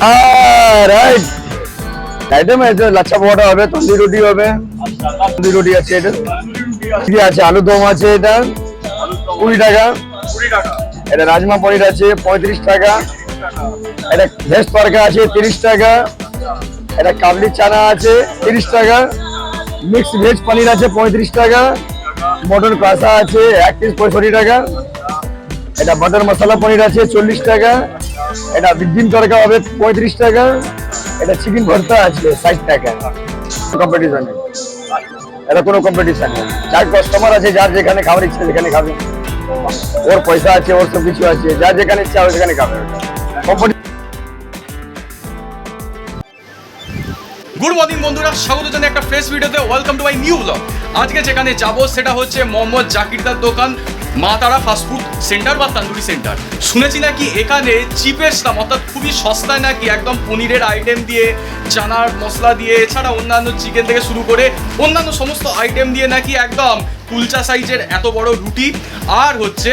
Right item আছে, লাচ্ছা পরোটা হবে তন্দুরি রুটি হবে। তন্দুরি রুটি আছে এটা। কি আছে? আলু দম আছে এটা। কুড়ি টাকা। এটা রাজমা পনির আছে, পঁয়ত্রিশ টাকা। এটা ভেজ তরকা আছে, তিরিশ টাকা। এটা কাবলি চানা আছে, তিরিশ টাকা। মিক্স ভেজ পনির আছে, পঁয়ত্রিশ টাকা। মটন কষা আছে, এক পিস পঁয়ষট্টি টাকা। এটা বাটার মশলা পনির আছে, চল্লিশ টাকা। এটা ডিম তরকা হবে পঁয়ত্রিশ টাকা। এটা চিকেন ভর্তা আছে ষাট টাকা। কম্পিটিশন এটা কোনো কম্পিটিশন নেই। যার কাস্টমার আছে, যার যেখানে খাবার ইচ্ছে সেখানে খাবে। ওর পয়সা আছে, ওর সব কিছু আছে। যার যেখানে ইচ্ছা হবে সেখানে খাবে। গুড মর্নিং বন্ধুরা, স্বাগত জানাই একটা ফ্রেশ ভিডিওতে welcome to my new blog আজকে যেখানে যাব, সেটা হচ্ছে মোহাম্মদ জাকিরদার দোকান। মা তারা ফাস্টফুড সেন্টার বা তান্দুরি সেন্টার শুনেছি নাকি এখানে চিপেস্ট দাম অর্থাৎ খুবই সস্তায় নাকি একদম পনিরের আইটেম দিয়ে, চানার মশলা দিয়ে, এছাড়া অন্যান্য চিকেন থেকে শুরু করে অন্যান্য সমস্ত আইটেম দিয়ে নাকি একদম কুলচা সাইজের এত বড় রুটি। আর হচ্ছে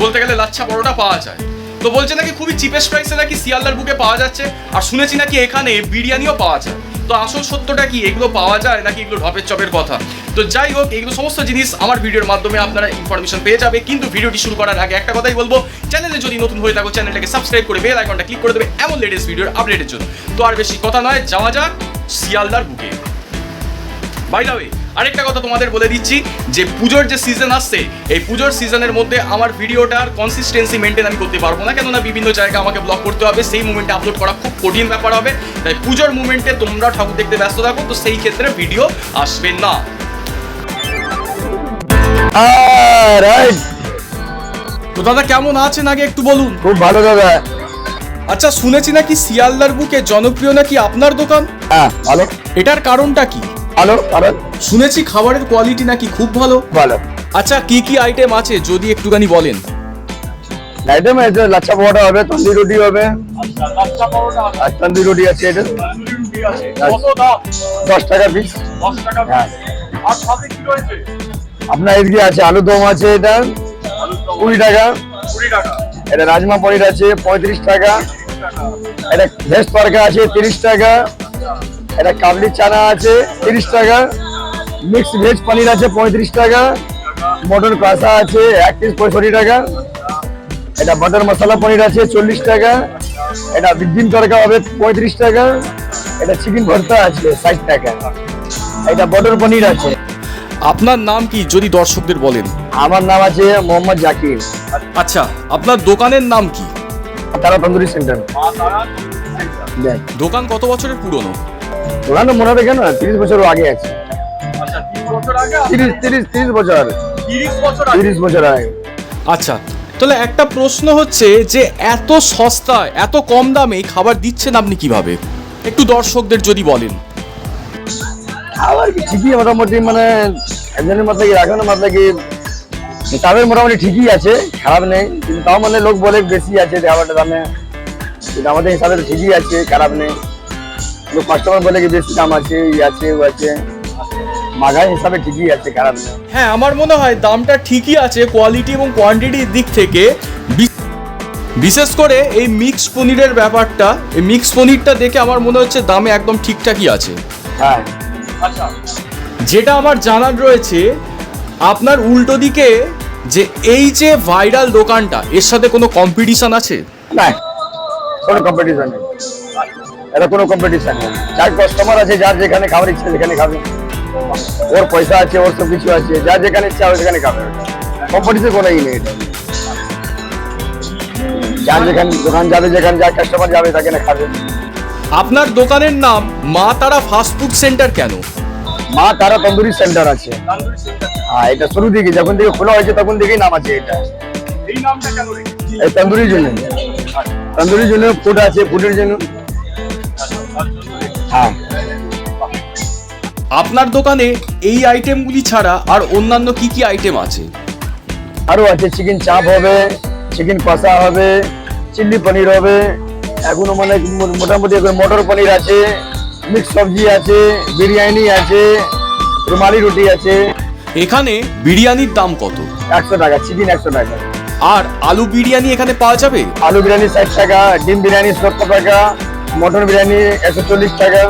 বলতে গেলে লাচ্ছা পরোটা পাওয়া যায়। তো বলছে নাকি খুবই চিপেস্ট প্রাইসে নাকি শিয়ালদার বুকে পাওয়া যাচ্ছে। আর শুনেছি নাকি এখানে বিরিয়ানিও পাওয়া যায়। তো আসল সত্যটা কি? এগুলো পাওয়া যায় নাকি এগুলো ঢপের চপের কথা? তো যাই হোক, এগুলো সমস্ত জিনিস আমার ভিডিওর মাধ্যমে আপনারা ইনফরমেশন পেয়ে যাবে। কিন্তু ভিডিওটি শুরু করার আগে একটা কথাই বলব চ্যানেলে যদি নতুন হয়ে থাকো চ্যানেলটাকে সাবস্ক্রাইব করে বেল আইকনটা ক্লিক করে দেবে এমন লেটেস্ট ভিডিওর আপডেটের জন্য। তো আর বেশি কথা নয়, যাওয়া যাক শিয়ালদার বুকে। বাই দা ওয়ে আরেকটা কথা তোমাদের বলে দিচ্ছি যে পুজোর যে সিজন আসছে এই পুজোর সিজনের মধ্যে আমার ভিডিওটার কনসিস্টেন্সি মেনটেন আমি করতে পারব না। কেননা বিভিন্ন জায়গায় আমাকে ব্লগ করতে হবে সেই মুমেন্টে আপলোড করা খুব কঠিন ব্যাপার হবে। তাই পুজোর মুমেন্টে তোমরা ঠাকুর দেখতে ব্যস্ত থাকো তো সেই ক্ষেত্রে ভিডিও আসবে না। তো দাদা কেমন আছেন? আগে একটু বলুন। খুব ভালো দাদা। আচ্ছা শুনেছি নাকি শিয়ালদার বুকে জনপ্রিয় নাকি আপনার দোকান? হ্যাঁ ভালো। এটার কারণটা কি? ভালো কারণ শুনেছি খাবারের কোয়ালিটি নাকি খুব ভালো। ভালো। আচ্ছা কি কি আইটেম আছে যদি একটুখানি বলেন? আইটেম আছে লাচ্ছা পরোটা হবে তন্দুরি রুটি হবে। আর তন্দুরি রুটি আছে এটা। দশ টাকা পিস হ্যাঁ। আপনার এদিকে আছে আলু দম আছে এটা। কুড়ি টাকা। এটা রাজমা পনির আছে পঁয়ত্রিশ টাকা। এটা ভেজ তরকা আছে তিরিশ টাকা। এটা কাবলি চানা আছে তিরিশ টাকা। মিক্স ভেজ পনির আছে পঁয়ত্রিশ টাকা। মটন কষা আছে এক পিস পঁয়ষট্টি টাকা। এটা বাটার মশলা পনির আছে চল্লিশ টাকা। এটা ডিম তরকা হবে পঁয়ত্রিশ টাকা। এটা চিকেন ভর্তা আছে ষাট টাকা। এটা বটর পনির আছে। আপনার নাম কি যদি দর্শকদের বলেন? আমার নাম আছে মোহাম্মদ জাকির। আচ্ছা আপনার দোকানের নাম কি? তারা তন্দুরি সেন্টার। দোকান কত বছরের পুরনো? ওখানে মনে হবে কেন তিরিশ বছর আগে আছে। তিরিশ তিরিশ তিরিশ বছর। তিরিশ বছর আগে? আচ্ছা তাহলে একটা প্রশ্ন হচ্ছে যে এত সস্তা এত কম দামে খাবার দিচ্ছেন আপনি কীভাবে? একটু দর্শকদের যদি বলেন। আবার কি ঠিকই মোটামুটি মানে একজনের মধ্যে কি রাখানোর মধ্যে কি হিসাবের মোটামুটি ঠিকই আছে খারাপ নেই কিন্তু তাও মানে লোক বলে বেশি আছে খাবারটা দামে। কিন্তু আমাদের হিসাবে ঠিকই আছে খারাপ নেই। লোক কাস্টমার বলে কি বেশি দাম আছে এই আছে ও আছে? মাগাই হিসাবে ঠিকই আছে খারাপ নেই হ্যাঁ আমার মনে হয় দামটা ঠিকই আছে কোয়ালিটি এবং কোয়ান্টিটির দিক থেকে। বিশেষ করে এই মিক্স পনিরের ব্যাপারটা এই মিক্স পনিরটা দেখে আমার মনে হচ্ছে দামে একদম ঠিকঠাকই আছে। হ্যাঁ। যেটা আমার জানার রয়েছে আপনার উল্টো দিকে যে এই যে ভাইরাল দোকানটা এর সাথে কোনো কম্পিটিশন আছে? না কোনো কম্পিটিশন নেই। এটা কোনো কম্পিটিশন নেই। যার কাস্টমার আছে যার যেখানে খাবার ইচ্ছে সেখানে খাবে। ওর পয়সা আছে ওর সব কিছু আছে যার যেখানে ইচ্ছা হবে সেখানে খাবে। কম্পিটিশন কোনো ই নেই এটা। যার যেখানে দোকান যাবে যেখানে যার কাস্টমার যাবে সেখানে খাবে। আপনার দোকানের নাম মা তারা ফাস্টফুড সেন্টার কেন? মা তারা তন্দুরি সেন্টার আছে। হ্যাঁ এটা শুরু থেকে যখন থেকে খোলা হয়েছে তখন থেকেই নাম আছে এটা। এই তন্দুরির জন্য। তন্দুরির জন্য ফুড আছে ফুডের জন্য আপনার দোকানে এই আইটেমগুলি ছাড়া আর অন্যান্য কি কি আইটেম আছে? আরও আছে চিকেন চাপ হবে চিকেন কষা হবে চিলি পনির হবে এখনও মানে মোটামুটি মটর পনির আছে মিক্স সবজি আছে বিরিয়ানি আছে রুমালি রুটি আছে। এখানে বিরিয়ানির দাম কত? একশো টাকা চিকেন একশো টাকা। আর আলু বিরিয়ানি এখানে পাওয়া যাবে? আলু বিরিয়ানি ষাট টাকা ডিম বিরিয়ানি সত্তর টাকা মটন বিরিয়ানি একশো চল্লিশ টাকা।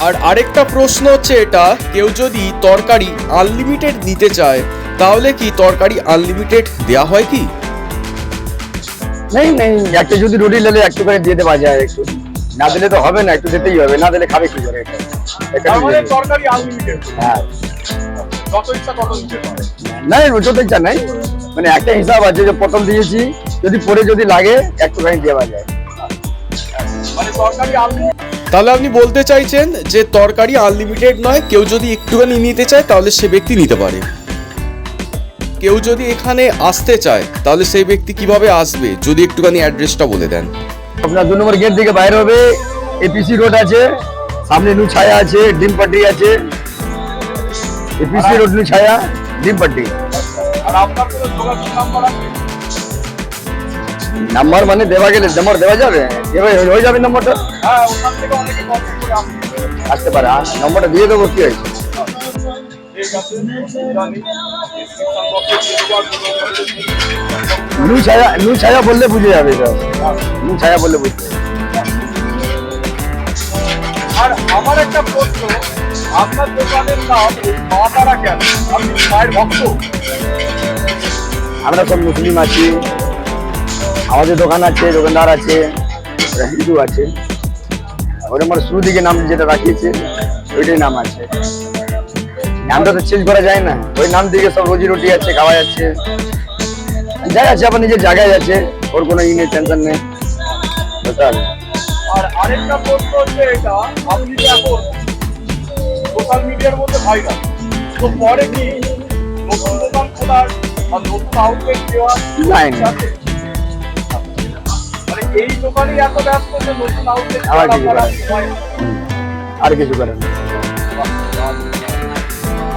আর আরেকটা প্রশ্ন হচ্ছে এটা কেউ যদি তরকারি আনলিমিটেড নিতে চায় তাহলে কি তরকারি আনলিমিটেড দেয়া হয় কি? নেই নেই একটা যদি রুটি নিলে একটু করে দিয়ে দেওয়া যায় একটু। না দিলে তো হবে না একটু দিতেই হবে না দিলে খাবে কি করে মানে তরকারি আনলিমিটেড হ্যাঁ। যত ইচ্ছা তত নিতে পারে। না ইচ্ছা নাই। মানে একটা হিসাব আছে যে প্রথম দিয়েছি যদি পরে যদি লাগে একটুখানি দেওয়া যায়। মানে তরকারি আনলিমিটেড তাহলে আপনি বলতে চাইছেন যে তরকারি আনলিমিটেড নয় কেউ যদি একটুখানি নিতে চায় তাহলে সে ব্যক্তি নিতে পারে। কেউ যদি এখানে আসতে চায় তাহলে সেই ব্যক্তি কীভাবে আসবে? যদি একটুখানি অ্যাড্রেসটা বলে দেন। আপনার দু নম্বর গেট থেকে বাইরে হবে এপিসি রোড আছে সামনে নু ছায়া আছে ডিম পাট্টি আছে। এপিসি রোড নু ছায়া ডিম পাট্টি আর আপনার কোনো যোগাযোগ নাম্বার আছে? নাম্বার মানে দেওয়া গেলে নাম্বার দেওয়া যাবে? এবার হয়ে যাবে নম্বরটা? আসতে পারে নম্বরটা দিয়ে দেবো কি হয়েছে? নু ছায়া নু ছায়া বললে বুঝে যাবে এটা। নু ছায়া বললে বুঝতে আর আমার একটা প্রশ্ন আপনার দোকানের নাম মা তারা কেন? আপনি মায়ের ভক্ত? আমরা সব মুসলিম আছি। আমাদের দোকান আছে দোকানদার আছে। ওরা হিন্দু আছে। ওর আমার শুরু দিকে নাম যেটা রাখিয়েছে ওইটাই নাম আছে। নামটা তো চেঞ্জ করা যায় না। ওই নাম দিকে সব রোজি রুটি আছে খাওয়া যাচ্ছে। যাই আছে আবার নিজের জায়গায় আছে। ওর কোনো ই নেই টেনশন নেই। টোটাল আর আরেকটা প্রশ্ন হচ্ছে এটা আপনি যে এখন সোশ্যাল মিডিয়ার মধ্যে ভাইরাল তো পরে কি নতুন দোকান খোলার আর নতুন আউটলেট দেওয়ার এই দোকানই এত ব্যস্ত যে নতুন আউটলেট আবার কিছু করার। আর কিছু করেন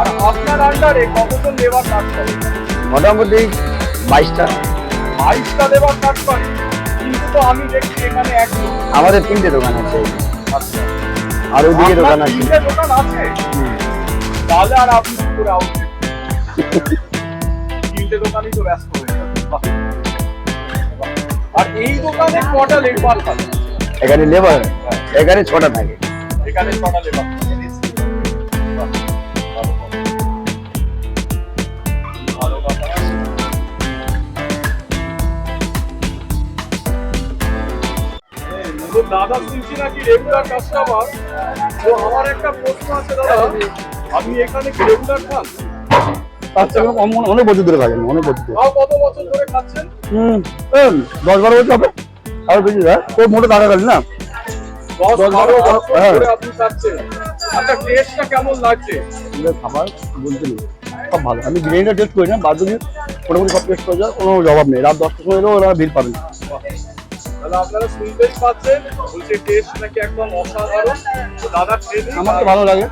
আর আপনার আন্ডারে কতজন লেবার কাজ করে? মোটামুটি বাইশটা। বাইশটা লেবার কাজ করে? কিন্তু তো আমি দেখছি এখানে একজন। আমাদের তিনটে দোকান আছে। আচ্ছা। আর ওইদিকে দোকান আছে। তিনটে দোকান আছে? তাহলে আর আপনি আউটলেট তিনটে দোকানই তো ব্যস্ত হয়ে। আর এই দোকানে কটা লেবার থাকে? এখানে লেবার এখানে ছটা থাকে। এখানে কটা লেবার দাদা শুনছি নাকি রেগুলার কাস্টমার তো আমার একটা প্রশ্ন আছে দাদা। আপনি এখানে কি রেগুলার খান অনেক বছর ধরে থাকেন অনেক বছর ধরে। তাও কত বছর ধরে খাচ্ছেন? হুম দশ বারো বছর হবে। আর বেশি হ্যাঁ? মোটে টাকা না? হ্যাঁ। আচ্ছা খাবার বলতে নেই। সব ভালো। আমি বিরিয়ানিটা টেস্ট করি না বাদ বাকি মোটামুটি সব টেস্ট করে কোনো জবাব নেই। রাত দশটার সময় এলেও ওরা ভিড় পাবেন তাহলে আপনারা শুনতেই পাচ্ছেন। বলছে টেস্ট নাকি একদম অসাধারণ। দাদা আমার তো ভালো লাগে।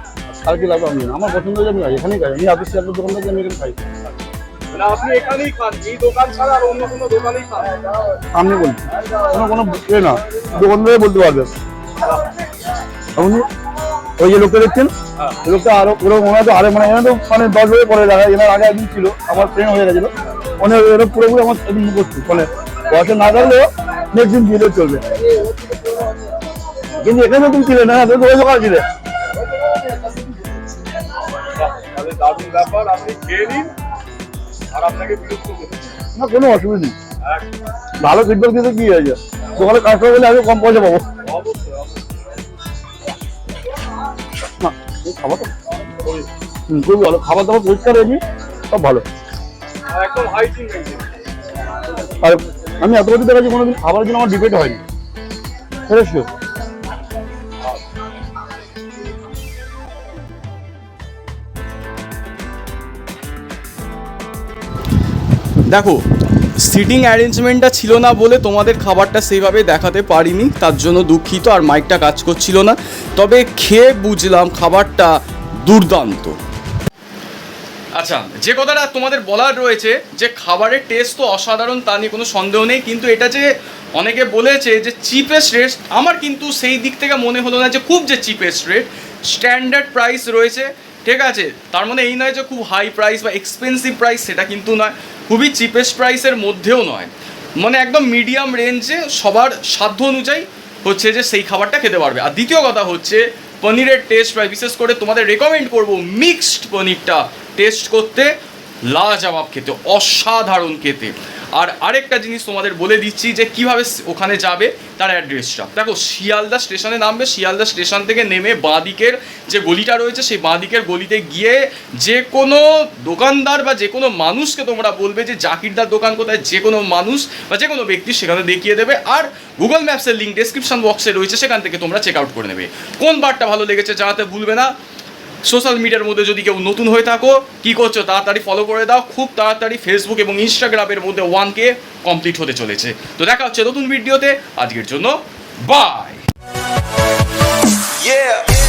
আর কি লাগবে আমি? আমার পছন্দ হয়ে আমি এখানেই খাই। আমি অফিসে আপনার দোকান থেকে আমি এখানে খাই। মানে আপনি এখানেই খান এই দোকান ছাড়া আর অন্য কোনো দোকানেই খান। সামনে বলছি কোনো কোনো এ না দোকান থেকে বলতে পারবে। আপনি ওই যে লোকটা দেখছেন? লোকটা আরও ওরকম মনে হয় তো আরে মানে এখানে তো মানে দশ বছর পরে দেখা এনার আগে একদিন ছিল আমার ট্রেন হয়ে গেছিল। মানে এরকম পুরোপুরি আমার একদিন মুখস্থ মানে বয়সে না থাকলেও নেক্সট দিন দিলেও চলবে। কিন্তু এখানে তুমি ছিলে না তুমি ওই দোকানে ছিলে। ব্যাপার আপনি খেয়ে নিন আর আপনাকে বিরক্ত না কোনো অসুবিধা নেই। ভালো ফিডব্যাক দিতে কি হয়েছে দোকানে কাস্টমার বলে আগে কম পয়সা পাবো। না খাবার তো খুবই ভালো। খাবার দাবার পরিষ্কার হয়নি সব ভালো। আর একদম হাইজিন মেনটেন আর আমি এত বছর দেখাচ্ছি কোনোদিন খাবারের জন্য আমার ডিবেট হয়নি। সেটা দেখো সিটিং অ্যারেঞ্জমেন্টটা ছিল না বলে তোমাদের খাবারটা সেইভাবে দেখাতে পারিনি, তার জন্য দুঃখিত আর মাইকটা কাজ করছিল না। তবে খেয়ে বুঝলাম খাবারটা দুর্দান্ত। আচ্ছা যে কথাটা তোমাদের বলার রয়েছে, যে খাবারের টেস্ট তো অসাধারণ, তা নিয়ে কোনো সন্দেহ নেই, কিন্তু এটা যে অনেকে বলেছে যে চিপেস্ট রেট আমার কিন্তু সেই দিক থেকে মনে হলো না যে খুব যে চিপেস্ট রেট স্ট্যান্ডার্ড প্রাইস রয়েছে, ঠিক আছে? তার মানে এই নয় যে খুব হাই প্রাইস বা এক্সপেন্সিভ প্রাইস সেটা কিন্তু নয়। খুবই চিপেস্ট প্রাইসের মধ্যেও নয়। মানে একদম মিডিয়াম রেঞ্জে সবার সাধ্য অনুযায়ী হচ্ছে যে সেই খাবারটা খেতে পারবে। আর দ্বিতীয় কথা হচ্ছে, পনিরের টেস্ট বিশেষ করে তোমাদের রেকমেন্ড করব মিক্সড পনিরটা টেস্ট করতে। লাজবাব খেতে, অসাধারণ খেতে। আর আরেকটা জিনিস তোমাদের বলে দিচ্ছি যে কীভাবে ওখানে যাবে তার অ্যাড্রেসটা। দেখো, শিয়ালদা স্টেশনে নামবে, শিয়ালদা স্টেশন থেকে নেমে বাঁদিকের যে গলিটা রয়েছে, সেই বাঁদিকের গলিতে গিয়ে যে কোনো দোকানদার বা যে কোনো মানুষকে তোমরা বলবে যে জাকিরদার দোকান কোথায়, যে কোনো মানুষ বা যে কোনো ব্যক্তি সেখানে দেখিয়ে দেবে আর গুগল ম্যাপসের লিঙ্ক ডেসক্রিপশন বক্সে রয়েছে, সেখান থেকে তোমরা চেক আউট করে নেবে। কোন বারটা ভালো লেগেছে জানাতে ভুলবে না। সোশ্যাল মিডিয়ার মধ্যে যদি কেউ নতুন হয়ে থাকো, কি করছ? তাড়াতাড়ি ফলো করে দাও। খুব তাড়াতাড়ি ফেসবুক এবং ইনস্টাগ্রামের মধ্যে ওয়ান কে কমপ্লিট হতে চলেছে। তো দেখা হচ্ছে নতুন ভিডিওতে আজকের জন্য বাই Yeah.